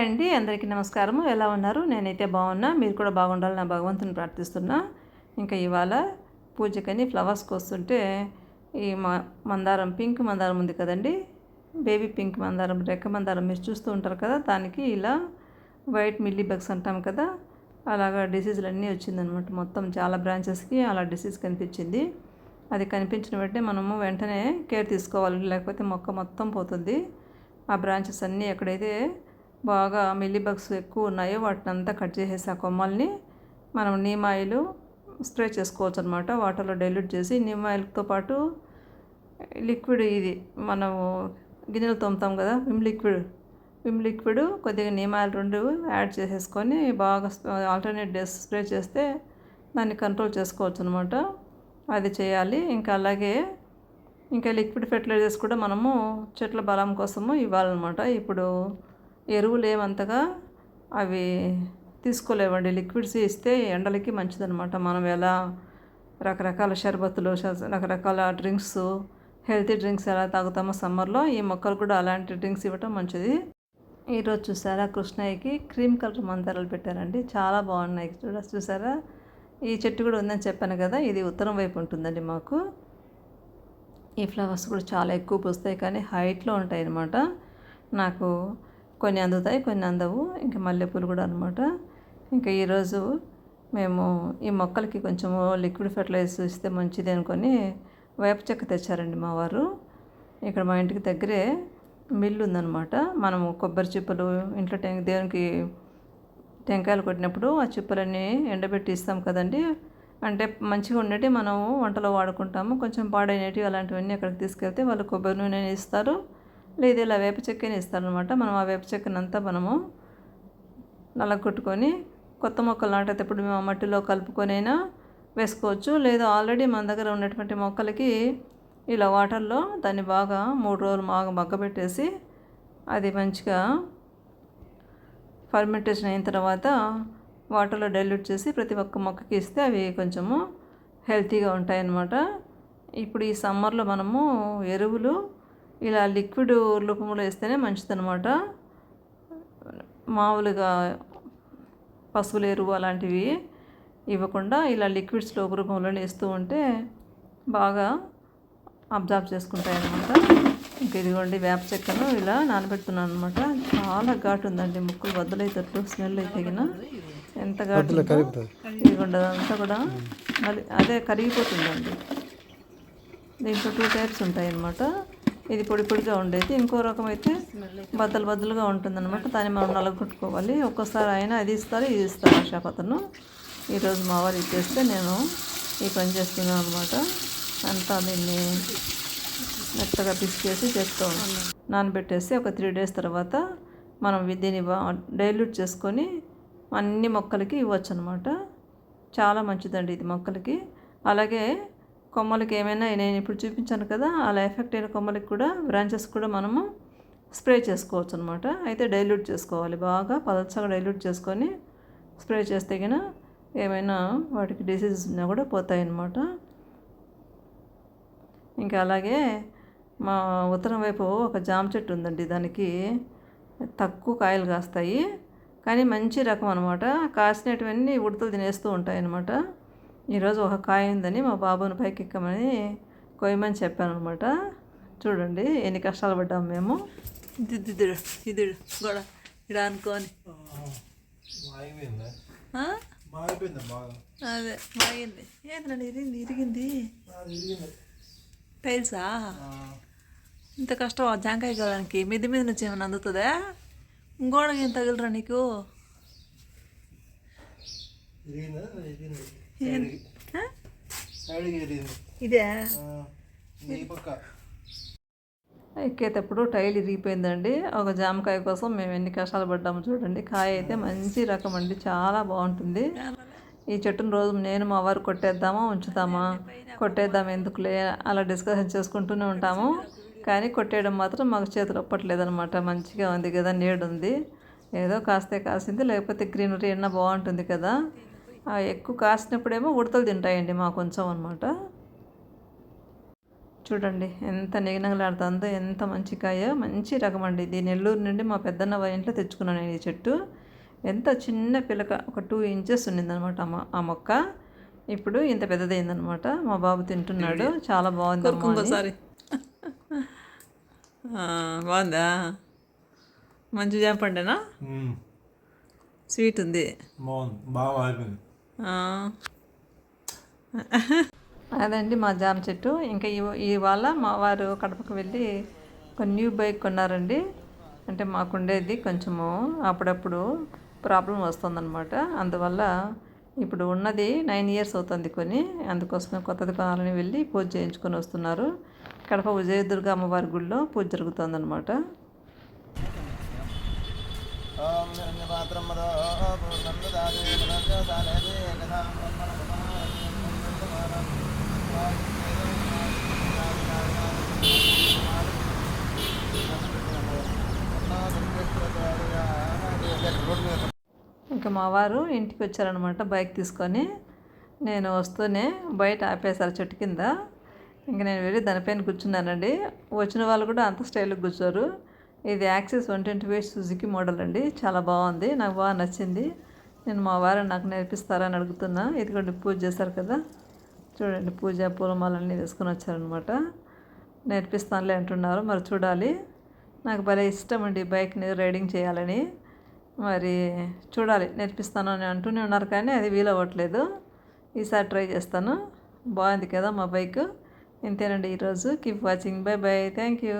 Hi అండి. అందరికీ నమస్కారము. ఎలా ఉన్నారు? నేనైతే బాగున్నా. మీరు కూడా బాగుండాలని నా భగవంతుని ప్రార్థిస్తున్నా. ఇంకా ఇవాళ పూజకని ఫ్లవర్స్ కోస్తుంటే ఈ మ మందారం పింక్ మందారం ఉంది కదండి. బేబీ పింక్ మందారం రెక్క మందారం మీరు చూస్తూ ఉంటారు కదా దానికి ఇలా వైట్ మిల్లీ బగ్స్ అంటాం కదా. అలాగా డిసీజులు అన్నీ వచ్చిందనమాట. మొత్తం చాలా బ్రాంచెస్కి అలా డిసీజ్ కనిపించింది. అది కనిపించిన వెంటనే మనము వెంటనే కేర్ తీసుకోవాలి. లేకపోతే మొక్క మొత్తం పోతుంది. ఆ బ్రాంచెస్ అన్నీ ఎక్కడైతే బాగా మిల్లీ బగ్స్ ఎక్కువ ఉన్నాయో వాటిని అంతా కట్ చేసేసి ఆ కొమ్మల్ని మనం నీమ్ ఆయిల్ స్ప్రే చేసుకోవచ్చు అనమాట వాటర్లో డైల్యూట్ చేసి నీమ్ ఆయిల్తో పాటు లిక్విడ్ ఇది మనము గిన్నెలు తోముతాం కదా విమ్ లిక్విడ్. విమ్ లిక్విడ్ కొద్దిగా నీమ్ ఆయిల్ రెండు యాడ్ చేసేసుకొని బాగా ఆల్టర్నేట్ డేస్ స్ప్రే చేస్తే దాన్ని కంట్రోల్ చేసుకోవచ్చు అనమాట అది చేయాలి. ఇంకా అలాగే ఇంకా లిక్విడ్ ఫెర్టిలైజర్స్ కూడా మనము చెట్ల బలం కోసము ఇవ్వాలన్నమాట. ఇప్పుడు ఎరువులు ఏమంతగా అవి తీసుకోలేవండి. లిక్విడ్స్ ఇస్తే ఎండలకి మంచిదనమాట మనం ఎలా రకరకాల షర్బత్తులు రకరకాల డ్రింక్స్ హెల్తీ డ్రింక్స్ ఎలా తాగుతామో సమ్మర్లో ఈ మొక్కలు కూడా అలాంటి డ్రింక్స్ ఇవ్వటం మంచిది. ఈరోజు చూసారా కృష్ణయ్యకి క్రీమ్ కలర్ మందారాలు పెట్టారండి. చాలా బాగున్నాయి చూడ చూసారా? ఈ చెట్టు కూడా ఉందని చెప్పాను కదా ఇది ఉత్తరం వైపు ఉంటుందండి మాకు. ఈ ఫ్లవర్స్ కూడా చాలా ఎక్కువ పూస్తాయి కానీ హైట్లో ఉంటాయి అన్నమాట నాకు కొన్ని అందుతాయి కొన్ని అందవు. ఇంకా మల్లెపూలు కూడా అనమాట ఇంకా ఈరోజు మేము ఈ మొక్కలకి కొంచెము లిక్విడ్ ఫెర్టిలైజర్ ఇస్తే మంచిది అనుకొని వేప చెక్క తెచ్చారండి మా వారు. ఇక్కడ మా ఇంటికి దగ్గరే మిల్లు ఉందన్నమాట. మనము కొబ్బరి చిప్పలు ఇంట్లో టెం- దేవునికి టెంకాయలు కొట్టినప్పుడు ఆ చిప్పలన్నీ ఎండబెట్టి ఇస్తాం కదండి. అంటే మంచిగా ఉండేటి మనం వంటలో వాడుకుంటాము. కొంచెం పాడైనవి అలాంటివన్నీ అక్కడికి తీసుకెళ్తే వాళ్ళు కొబ్బరి నూనె ఇస్తారు. లేదా ఇలా వేప చెక్కని ఇస్తారు అనమాట మనం ఆ వేప చెక్కనంతా మనము నలగొట్టుకొని కొత్త మొక్కలు నాటేటప్పుడు మేము ఆ మట్టిలో కలుపుకొనైనా వేసుకోవచ్చు. లేదా ఆల్రెడీ మన దగ్గర ఉన్నటువంటి మొక్కలకి ఇలా వాటర్లో దాన్ని బాగా మూడు రోజులు బాగా మగ్గబెట్టేసి అది మంచిగా ఫర్మెంటేషన్ అయిన తర్వాత వాటర్లో డైల్యూట్ చేసి ప్రతి ఒక్క మొక్కకి ఇస్తే అవి కొంచెము హెల్తీగా ఉంటాయన్నమాట. ఇప్పుడు ఈ సమ్మర్లో మనము ఎరువులు ఇలా లిక్విడ్ రూపంలో వేస్తేనే మంచిదన్నమాట. మామూలుగా పశువుల ఎరువు అలాంటివి ఇవ్వకుండా ఇలా లిక్విడ్స్ రూపంలోనే ఇస్తూ ఉంటే బాగా అబ్జర్వ్ చేసుకుంటాయి అన్నమాట ఇంక ఇదిగోండి వేప చెక్కను ఇలా నానబెడుతున్నాను అనమాట చాలా ఘాటు ఉందండి ముక్కులు బద్దలైతట్లు స్మెల్ అయితే గిన ఎంత ఘాటు. ఇదిగోండి అదంతా కూడా మళ్ళీ అదే కరిగిపోతుందండి. దీంట్లో టూ టైప్స్ ఉంటాయి అన్నమాట ఇది పొడి పొడిగా ఉండేది. ఇంకో రకం అయితే బద్దలు బద్దలుగా ఉంటుందన్నమాట. దాన్ని మనం నలగొట్టుకోవాలి ఒక్కోసారి ఆయన అది ఇస్తారు ఇది ఇస్తారు ఆ అతను ఈరోజు మా వారు ఇచ్చేస్తే నేను ఈ పని చేస్తున్నాను అనమాట అంతా దీన్ని మెత్తగా పిసికేసి చేస్తూ నానబెట్టేసి ఒక త్రీ డేస్ తర్వాత మనం దీన్ని డైల్యూట్ చేసుకొని అన్ని మొక్కలకి ఇవ్వచ్చు అనమాట చాలా మంచిదండి ఇది మొక్కలకి. అలాగే కొమ్మలకి ఏమైనా నేను ఇప్పుడు చూపించాను కదా అలా ఎఫెక్ట్ అయిన కొమ్మలకి కూడా బ్రాంచెస్ కూడా మనము స్ప్రే చేసుకోవచ్చు అనమాట అయితే డైల్యూట్ చేసుకోవాలి. బాగా పలచగా డైల్యూట్ చేసుకొని స్ప్రే చేస్తే గిన ఏమైనా వాటికి డిసీజెస్ ఉన్నా కూడా పోతాయి అన్నమాట ఇంకా అలాగే మా ఉత్తరం వైపు ఒక జామ చెట్టు ఉందండి. దానికి తక్కువ కాయలు కాస్తాయి. కానీ మంచి రకం అనమాట. కాసినటువన్నీ ఉడతలు తినేస్తూ ఉంటాయి అనమాట ఈరోజు ఒక కాయ ఉందని మా బాబుని పైకి ఎక్కమని కొయ్యమని చెప్పాను అనమాట చూడండి ఎన్ని కష్టాలు పడ్డాము మేము. దిద్దుడు ఇదుడు గొడ ఇడ అనుకోని అదే బాగింది ఏంటండి ఇరిగింది? ఇరిగింది. టైల్సా? ఇంత కష్టం జాంకాయ కావడానికి మిద్ది మీద నుంచి ఏమైనా అందుతుందా? ఇంకోడకి ఏం తగిలిరా నీకు? ఇదే? ఎక్కేటప్పుడు టైల్ ఇరిగిపోయిందండి. ఒక జామకాయ కోసం మేము ఎన్ని కష్టాలు పడ్డాము చూడండి. కాయ అయితే మంచి రకం అండి. చాలా బాగుంటుంది. ఈ చెట్టును రోజు నేను మా వారు కొట్టేద్దామా ఉంచుతామా? కొట్టేద్దాం ఎందుకులే? అలా డిస్కషన్ చేసుకుంటూనే ఉంటాము. కానీ కొట్టేయడం మాత్రం మాకు చేతులు ఒప్పట్లేదనమాట మంచిగా ఉంది కదా నీడు ఉంది. ఏదో కాస్తే కాసింది లేకపోతే గ్రీనరీ అన్నా బాగుంటుంది కదా. ఎక్కువ కాసినప్పుడేమో ఉడతలు తింటాయండి మా కొంచెం అనమాట చూడండి ఎంత నిగనగలాడుతుందో ఎంత మంచి కాయ. మంచి రకం అండి ఇది. నెల్లూరు నుండి మా పెద్దన్న వాళ్ళ ఇంట్లో తెచ్చుకున్నాను నేను ఈ చెట్టు. ఎంత చిన్న పిలక ఒక టూ ఇంచెస్ ఉన్నిందనమాట ఆ మొ- ఆ మొక్క. ఇప్పుడు ఇంత పెద్దదైందనమాట మా బాబు తింటున్నాడు. చాలా బాగుంది? బాగుందా మంచి చేపండేనా స్వీట్ ఉంది. బాగుంది. బాగా. అదండి మా జామ చెట్టు. ఇంకా ఇవాళ మా వారు కడపకు వెళ్ళి ఒక న్యూ బైక్ కొన్నారండి. అంటే మాకుండేది కొంచెము అప్పుడప్పుడు ప్రాబ్లం వస్తుందన్నమాట. అందువల్ల ఇప్పుడు ఉన్నది నైన్ ఇయర్స్ అవుతుంది కొని అందుకోసం కొత్తది కొనాలని వెళ్ళి పూజ చేయించుకొని వస్తున్నారు. కడప విజయదుర్గ అమ్మవారి గుడిలో పూజ జరుగుతుందన్నమాట. ఇంకా మా వారు ఇంటికి వచ్చారనమాట బైక్ తీసుకొని. నేను వస్తూనే బయట ఆపేశారు చెట్టు కింద. ఇంకా నేను వెళ్ళి దానిపైన కూర్చున్నానండి. వచ్చిన వాళ్ళు కూడా అంత స్టైల్గా కూర్చోరు. ఇది Access one twenty five Suzuki model అండి. చాలా బాగుంది. నాకు బాగా నచ్చింది. నేను మా వారు నాకు నేర్పిస్తారని అడుగుతున్నా. ఇదిగోండి పూజ చేశారు కదా. చూడండి పూజ పూలమాలన్నీ వేసుకొని వచ్చారనమాట నేర్పిస్తానులే అంటున్నారు. మరి చూడాలి. నాకు భలే ఇష్టం అండి బైక్ని రైడింగ్ చేయాలని. మరి చూడాలి నేర్పిస్తాను అని అంటూనే ఉన్నారు కానీ అది వీలవ్వట్లేదు ఈసారి ట్రై చేస్తాను. బాగుంది కదా మా బైక్. ఇంతేనండి ఈరోజు. Keep watching bye bye thank you